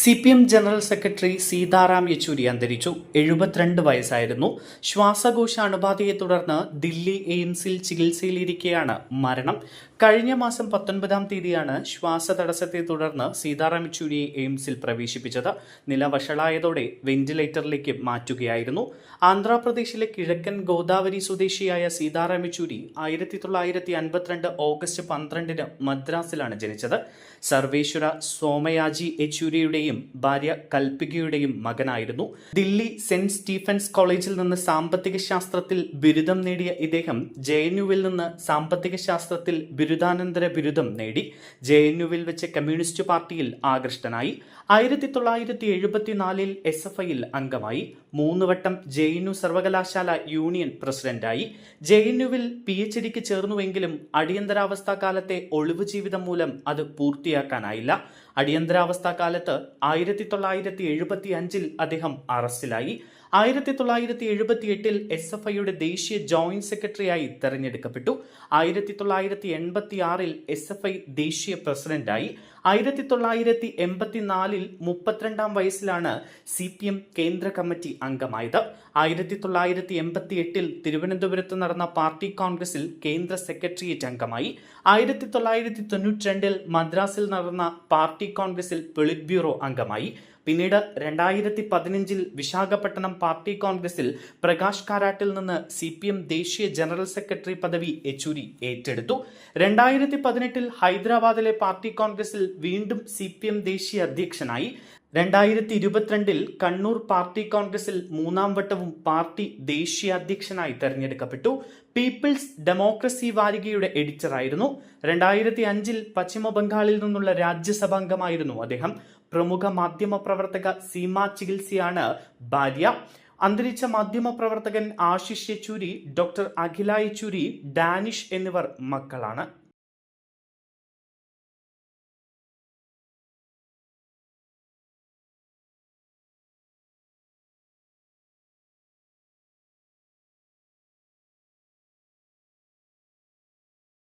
C P M general secretary Sitaram Yechury അന്തരിച്ചു. എഴുപത്തിരണ്ട് വയസ്സായിരുന്നു. ശ്വാസകോശ അണുബാധയെ തുടർന്ന് ദില്ലി എയിംസിൽ ചികിത്സയിലിരിക്കെയാണ് മരണം. കഴിഞ്ഞ മാസം പത്തൊൻപതാം തീയതിയാണ് ശ്വാസ തടസ്സത്തെ തുടർന്ന് സീതാറാം യെച്ചൂരിയെ എയിംസിൽ പ്രവേശിപ്പിച്ചത്. നില വഷളായതോടെ വെന്റിലേറ്ററിലേക്ക് മാറ്റുകയായിരുന്നു. ആന്ധ്രാപ്രദേശിലെ കിഴക്കൻ ഗോദാവരി സ്വദേശിയായ സീതാറാം യെച്ചൂരി ആയിരത്തി തൊള്ളായിരത്തി അൻപത്തിരണ്ട് ഓഗസ്റ്റ് പന്ത്രണ്ടിന് മദ്രാസിലാണ് ജനിച്ചത്. സർവേശ്വര സോമയാജി യെച്ചൂരിയുടെയും ഭാര്യ കൽപ്പികയുടെയും മകനായിരുന്നു. ദില്ലി സെന്റ് സ്റ്റീഫൻസ് കോളേജിൽ നിന്ന് സാമ്പത്തിക ശാസ്ത്രത്തിൽ ബിരുദം നേടിയ ഇദ്ദേഹം ജെ എൻ യുവിൽ നിന്ന് സാമ്പത്തിക ശാസ്ത്രത്തിൽ ബിരുദാനന്തര ബിരുദം നേടി. ജെ എൻ യുവിൽ വെച്ച് കമ്മ്യൂണിസ്റ്റ് പാർട്ടിയിൽ ആകൃഷ്ടനായി. ആയിരത്തി തൊള്ളായിരത്തി എഴുപത്തിനാലിൽ എസ് എഫ് ഐയിൽ അംഗമായി. മൂന്ന് വട്ടം ജെ എൻ യു സർവകലാശാല യൂണിയൻ പ്രസിഡന്റായി. ജെ എൻ യുവിൽ പി എച്ച് ഡിക്ക് ചേർന്നുവെങ്കിലും അടിയന്തരാവസ്ഥ കാലത്തെ ഒളിവ് ജീവിതം മൂലം അത് പൂർത്തിയാക്കാനായില്ല. അടിയന്തരാവസ്ഥ കാലത്ത് ആയിരത്തി തൊള്ളായിരത്തി എഴുപത്തി അഞ്ചിൽ അദ്ദേഹം അറസ്റ്റിലായി. ആയിരത്തി തൊള്ളായിരത്തി എഴുപത്തി എട്ടിൽ എസ് എഫ് ഐയുടെ ദേശീയ ജോയിന്റ് സെക്രട്ടറിയായി തെരഞ്ഞെടുക്കപ്പെട്ടു. ആയിരത്തി തൊള്ളായിരത്തി എൺപത്തി ആറിൽ എസ് എഫ് ഐ ദേശീയ പ്രസിഡന്റായി. ആയിരത്തി തൊള്ളായിരത്തി എൺപത്തിനാലിൽ മുപ്പത്തിരണ്ടാം വയസ്സിലാണ് സി പി എം കേന്ദ്ര കമ്മിറ്റി അംഗമായത്. ആയിരത്തി തൊള്ളായിരത്തി എൺപത്തി എട്ടിൽ തിരുവനന്തപുരത്ത് നടന്ന പാർട്ടി കോൺഗ്രസിൽ കേന്ദ്ര സെക്രട്ടേറിയറ്റ് അംഗമായി. ആയിരത്തി തൊള്ളായിരത്തി തൊണ്ണൂറ്റി രണ്ടിൽ മദ്രാസിൽ നടന്ന പാർട്ടി കോൺഗ്രസിൽ പൊളിറ്റ് ബ്യൂറോ അംഗമായി. പിന്നീട് രണ്ടായിരത്തി പതിനഞ്ചിൽ വിശാഖപട്ടണം പാർട്ടി കോൺഗ്രസിൽ പ്രകാശ് കാരാട്ടിൽ നിന്ന് സി പി എം ദേശീയ ജനറൽ സെക്രട്ടറി പദവി യെച്ചൂരി ഏറ്റെടുത്തു. രണ്ടായിരത്തി പതിനെട്ടിൽ ഹൈദരാബാദിലെ പാർട്ടി കോൺഗ്രസിൽ വീണ്ടും സി പി എം ദേശീയ അധ്യക്ഷനായി. രണ്ടായിരത്തി ഇരുപത്തിരണ്ടിൽ കണ്ണൂർ പാർട്ടി കോൺഗ്രസിൽ മൂന്നാം വട്ടവും പാർട്ടി ദേശീയ അധ്യക്ഷനായി തെരഞ്ഞെടുക്കപ്പെട്ടു. പീപ്പിൾസ് ഡെമോക്രസി വാരികയുടെ എഡിറ്ററായിരുന്നു. രണ്ടായിരത്തി അഞ്ചിൽ പശ്ചിമ ബംഗാളിൽ നിന്നുള്ള രാജ്യസഭാംഗമായിരുന്നു അദ്ദേഹം. പ്രമുഖ മാധ്യമ പ്രവർത്തക സീമ ചികിത്സയാണ് ഭാര്യ. അന്തരിച്ച മാധ്യമ പ്രവർത്തകൻ ആശിഷ് യെച്ചൂരി ഡോക്ടർ അഖില യെച്ചൂരി ഡാനിഷ് എന്നിവർ മക്കളാണ്.